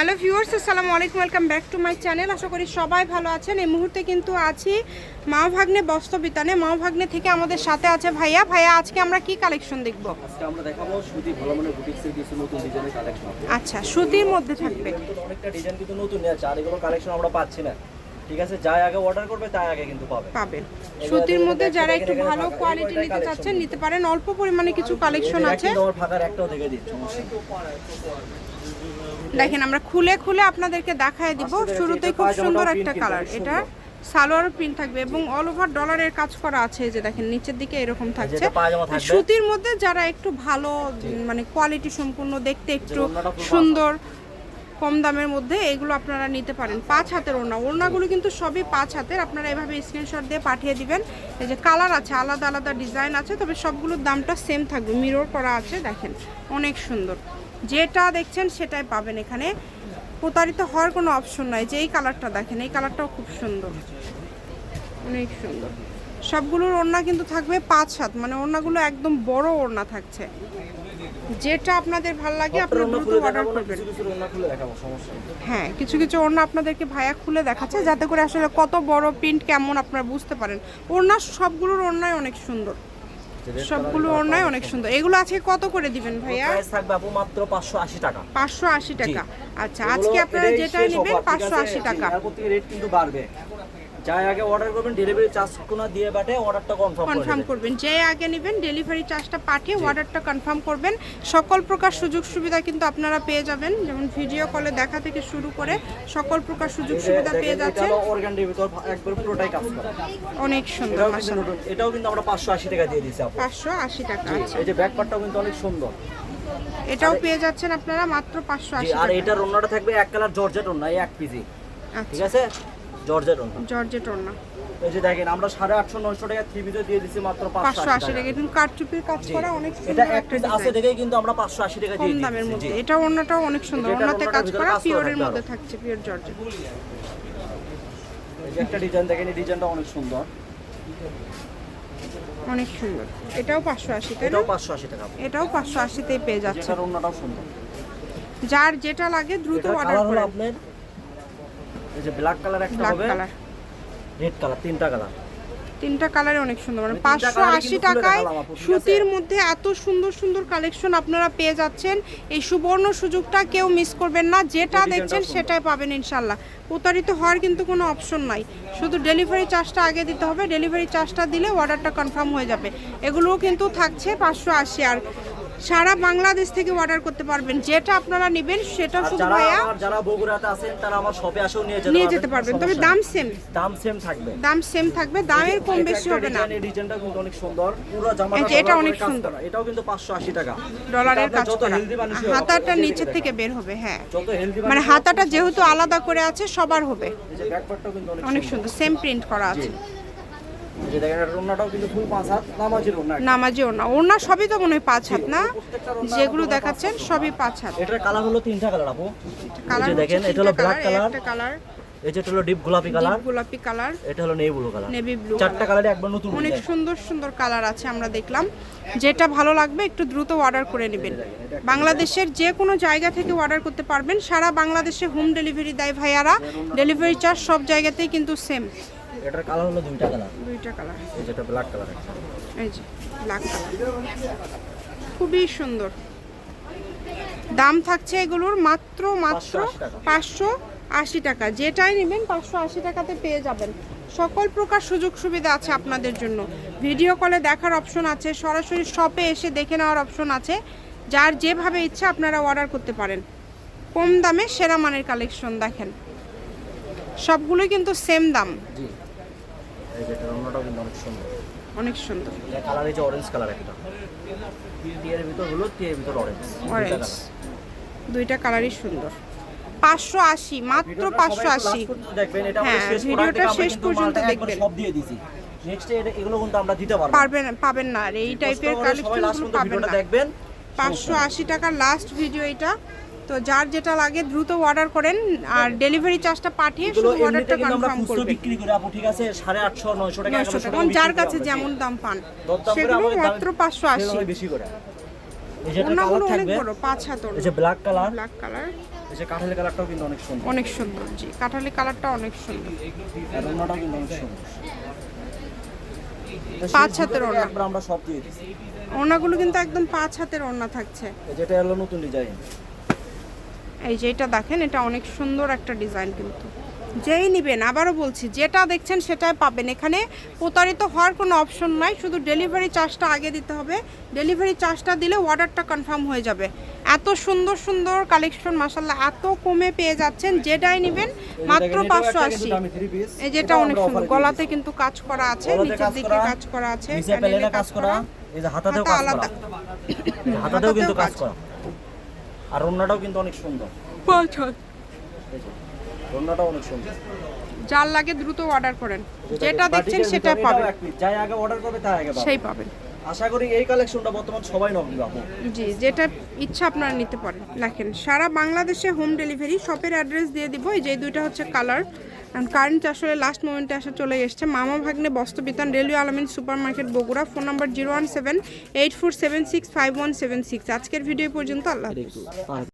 Hello viewers আসসালামু আলাইকুম welcome back to my channel. আশা করি সবাই ভালো আছেন। এই মুহূর্তে কিন্তু আছি মা ভাগ্নে বস্ত্রবিতানে মা ভাগ্নে থেকে আমাদের সাথে আছে ভাইয়া। ভাইয়া আজকে আমরা কি কালেকশন দেখব? আজকে আমরা দেখাবো সুতি ভালো মানের বুটিক্সের কিছু নতুন ডিজাইনের কালেকশন আচ্ছা সুতির মধ্যে থাকবে। অনেকটা ডিজাইন কিন্তু নতুন আছে আর এগুলো কালেকশন আমরা পাচ্ছি না। ঠিক আছে যাই আগে অর্ডার করবে তাই আগে কিন্তু পাবে। পাবেন সুতির মধ্যে যারা একটু ভালো কোয়ালিটি নিতে চাচ্ছেন নিতে পারেন। অল্প পরিমাণে কিছু কালেকশন আছে। তোমার ফাঁকার একটাও দেখে সমস্যা নেই। দেখেন আমরা খুলে খুলে আপনাদেরকে দেখায় দিব। শুরুতেই খুব সুন্দর একটা কালার এটা সালোয়ার প্রিন্ট থাকবে এবং অল ওভার ডলারের কাজ করা আছে যে দেখেন নিচের দিকে এরকম থাকছে। সুতির মধ্যে যারা একটু ভালো মানে কোয়ালিটি সম্পূর্ণ দেখতে একটু সুন্দর কম দামের মধ্যে এগুলো আপনারা নিতে পারেন। পাঁচ হাতের ওড়না। ওড়নাগুলো কিন্তু সবই পাঁচ হাতের। আপনারা এভাবে স্ক্রিনশট দিয়ে পাঠিয়ে দিবেন। এই যে কালার আছে আলাদা আলাদা ডিজাইন আছে তবে সবগুলোর দামটা সেম থাকবে। মিরর করা আছে দেখেন অনেক সুন্দর। যেটা দেখছেন সেটাই পাবেন এখানে। প্রতারিত হওয়ার কোনো অপশন নাই যে এই কালারটা দেখেন এই কালারটাও খুব সুন্দর। অনেক সুন্দর। সবগুলোর ওড়না কিন্তু থাকবে পাঁচ সাত মানে ওড়নাগুলো একদম বড় ওড়না থাকছে। যেটা আপনাদের ভালো লাগে আপনারা দ্রুত অর্ডার করবেন। হ্যাঁ কিছু কিছু ওড়না আপনাদেরকে ভাইয়া খুলে দেখাচ্ছে যাতে করে আসলে কত বড় প্রিন্ট কেমন আপনারা বুঝতে পারেন। ওড়না সবগুলোর ওড়নায় অনেক সুন্দর। সবগুলো ওড়নায় অনেক সুন্দর। এগুলো আজকে কত করে দিবেন ভাইয়া? প্রাইস থাকবে আপু মাত্র 580 টাকা। পাঁচশো আশি টাকা। আচ্ছা আজকে আপনারা যেটা নেবেন offer, ঠিক পাঁচশো আছে? আশি জি, টাকা। এরপর থেকে রেট কিন্তু বাড়বে। যাই আগে অর্ডার করবেন ডেলিভারি চার্জ কোনো দিয়ে বাটে অর্ডারটা কনফার্ম কনফার্ম করবেন। যে আগে নেবেন ডেলিভারি চার্জটা পাঠিয়ে অর্ডারটা কনফার্ম করবেন। সকল প্রকার সুযোগ সুবিধা কিন্তু আপনারা পেয়ে যাবেন। যেমন ভিডিও কলে দেখা থেকে শুরু করে সকল প্রকার সুযোগ সুবিধা পেয়ে যাচ্ছেন। হলো organdy ভিতর একবার পুরোটাই কাজ করা। অনেক সুন্দর এটাও কিন্তু আমরা 580 টাকা দিয়ে পাঁচশো আশি টাকা আচ্ছা। এই যে ব্যাক পার্টটাও কিন্তু অনেক সুন্দর। এটাও পেয়ে যাচ্ছেন আপনারা মাত্র পাঁচশো জি, আশি আর এটার ওন্নাটা থাকবে এক কালার জর্জেট ওন্না এক পিজি ঠিক আচ্ছা আছে? জর্জেট ওন্না জর্জেট ওড়না। এই যে দেখেন আমরা সাড়ে আটশো নয়শো টাকা থ্রি পিজে দিয়ে দিচ্ছি মাত্র পাঁচশো আশি টাকা। কিন্তু কারচুপির কাজ করা অনেক এটা এক পিস আছে দেখেই কিন্তু আমরা পাঁচশো আশি টাকা দিয়ে দামের মধ্যে। এটা অনেক সুন্দর। ওড়নাটার কাজ করা পিওরের মধ্যে থাকছে পিওর জর্জেট। একটা ডিজাইন দেখেন এই ডিজাইনটা অনেক সুন্দর। অনেক সুন্দর। এটাও পাঁচশো আশি এটাও পাঁচশো আশি টাকা। এটাও পাঁচশো আশিতেই পেয়ে যাচ্ছে ওন্নাটাও সুন্দর। যার যেটা লাগে দ্রুত অর্ডার করেন আপনার এই যে ব্ল্যাক কালার একটা হবে। রেড কালার তিনটা কালার তিনটা কালারে অনেক সুন্দর। মানে পাঁচশো আশি টাকায়? সুতির মধ্যে এত সুন্দর সুন্দর কালেকশন আপনারা পেয়ে যাচ্ছেন। এই সুবর্ণ সুযোগটা কেউ মিস করবেন না। যেটা দেখছেন সেটাই পাবেন ইনশাল্লাহ প্রতারিত হওয়ার কিন্তু কোনো অপশন নাই। শুধু ডেলিভারি চার্জটা আগে দিতে হবে। ডেলিভারি চার্জটা দিলে অর্ডারটা কনফার্ম হয়ে যাবে। এগুলোও কিন্তু থাকছে পাঁচশো আশি। আর সারা বাংলাদেশ থেকে অর্ডার করতে পারবেন। যেটা আপনারা নেবেন সেটা শুধু ভাইয়া যারা বগুড়াতে আছেন তারা আমার শপে আসেও নিয়ে যেতে নিয়ে যেতে পারবেন। তবে দাম। সেম দাম সেম থাকবে। দাম সেম থাকবে দামের কম বেশি হবে না। এই ডিজাইনটা কিন্তু অনেক সুন্দর। পুরো জামাটা এটা অনেক সুন্দর। এটাও কিন্তু 580 টাকা। ডলারের কাজ করা। হাতাটা নিচের থেকে বের হবে হ্যাঁ। যত হেলদি মানে হাতাটা যেহেতু আলাদা করে আছে সবার হবে। এই যে ব্যাক পার্টটাও কিন্তু অনেক সুন্দর। সেম প্রিন্ট করা আছে। যে দেখেন এটা ওড়নাটাও কিন্তু ফুল পাঁচ হাত নামাজির ওড়না নামাজি ওনা ওনা সবই তো মনে হয় পাঁচ হাত না? যেগুলো দেখাচ্ছেন সবই পাঁচ হাত। এটার কালার হলো তিনটা কালার আপু। কালার দেখেন এটা হলো ব্ল্যাক কালার একটা কালার। এই যে হলো ডিপ গোলাপি কালার গোলাপি কালার। এটা হলো navy blue colour. Navy blue চারটা কালারে। একবার নতুন অনেক সুন্দর সুন্দর কালার আছে আমরা দেখলাম। যেটা ভালো লাগবে একটু দ্রুত অর্ডার করে নেবেন। বাংলাদেশের যে কোনো জায়গা থেকে অর্ডার করতে পারবেন। সারা বাংলাদেশে হোম ডেলিভারি দেয় ভাইয়ারা। ডেলিভারি চার্জ সব জায়গাতেই কিন্তু সেম এটার কালার হলো দুইটা কালার দুইটা কালার এই যেটা ব্ল্যাক কালার এই যে ব্ল্যাক কালার খুবই সুন্দর। দাম থাকছে এগুলোর মাত্র মাত্র 580 টাকা। পাঁচশো আশি টাকা। যেটাই নেবেন পাঁচশো আশি টাকাতে পেয়ে যাবেন। সকল প্রকার সুযোগ সুবিধা আছে আপনাদের জন্য। ভিডিও কলে দেখার অপশন আছে সরাসরি শপে এসে দেখে নেওয়ার অপশন আছে। যার যেভাবে ইচ্ছা আপনারা অর্ডার করতে পারেন। কম দামে সেরা মানের কালেকশন দেখেন। সবগুলোই কিন্তু সেম দাম। এই যে এটার কিন্তু অনেক সুন্দর। অনেক সুন্দর। এটা কালার এই যে অরেঞ্জ কালার একটা। টিয়ের ভিতর হলুদ টিয়ের ভিতর অরেঞ্জ অরেঞ্জ দুইটা কালারই সুন্দর। পাঁচশো আশি মাত্র পাঁচশো আশি। হ্যাঁ, ভিডিওটা শেষ পর্যন্ত দেখবেন। সব দিয়ে দিছি। নেক্সট এগুলো কিন্তু আমরা দিতে পারব পারবেন পাবেন না। আর এই টাইপের কালেকশনগুলো পাবেন না। দেখবেন। পাঁচশো আশি টাকার লাস্ট ভিডিও এটা। তো যার যেটা লাগে দ্রুত অর্ডার করেন আর ডেলিভারি চার্জটা পাঠিয়ে শুধু অর্ডারটা কনফার্ম করবেন বিক্রি করে। আপু ঠিক আছে? সাড়ে আটশো নয়শো টাকা নয়শো এগারোশো টাকা। টাকা এবং যার কাছে যেমন দাম পান। সেগুলো মাত্র পাঁচশো আশি। সেভাবে বেশি করে। এই যে কালার অনেক থাকবে। বড় পাঁচ হাত এই যে ব্ল্যাক কালার ব্ল্যাক কালার এই যে কাঠালি কালারটাও কিন্তু অনেক সুন্দর। অনেক সুন্দর জি। কাঠালি কালারটা অনেক সুন্দর। আর ওড়নাটাও কিন্তু অনেক সুন্দর। পাঁচ হাতের ওড়না। আমরা সব দিয়ে দিচ্ছি। ওড়নাগুলো কিন্তু একদম পাঁচ হাতের ওড়না থাকছে। যেটা হলো নতুন ডিজাইন এই যে এটা দেখেন এটা অনেক সুন্দর একটা ডিজাইন কিন্তু। যেই নেবেন আবারও বলছি যেটা দেখছেন সেটাই পাবেন। এখানে প্রতারিত হওয়ার কোনো অপশন নাই শুধু ডেলিভারি চার্জটা আগে দিতে হবে। ডেলিভারি চার্জটা দিলে অর্ডারটা কনফার্ম হয়ে যাবে। এত সুন্দর সুন্দর কালেকশন মাসাল্লাহ এত কমে পেয়ে যাচ্ছেন যেটাই নেবেন মাত্র পাঁচশো আশি। এই যেটা অনেক সুন্দর গলাতে কিন্তু কাজ করা আছে নিচের দিকে কাজ করা আছে কাজ করা। আলাদা। হাতাতেও কিন্তু কাজ করা। আর ওড়নাটাও কিন্তু অনেক সুন্দর। পাঁচ হাত। রন্নাটাও অনেক সুন্দর। যার লাগে দ্রুত অর্ডার করেন। যেটা দেখছেন সেটা পাবেন। যাই আগে অর্ডার করবে তাই আগে সেই পাবেন। আশা করি এই কালেকশনটা বর্তমান সবাই নক পাবো। জি যেটা ইচ্ছা আপনারা নিতে পারেন। দেখেন সারা বাংলাদেশে হোম ডেলিভারি শপের অ্যাড্রেস দিয়ে দিব। এই যে দুইটা হচ্ছে কালার কারেন্ট আসলে লাস্ট মোমেন্টে আসা চলে এসছে। মামা ভাগ্নে বস্ত্রবিতান railway Almin super market Bogura, phone number zero one seven eight four seven six five one seven six. আজকের ভিডিও পর্যন্ত, আল্লাহ।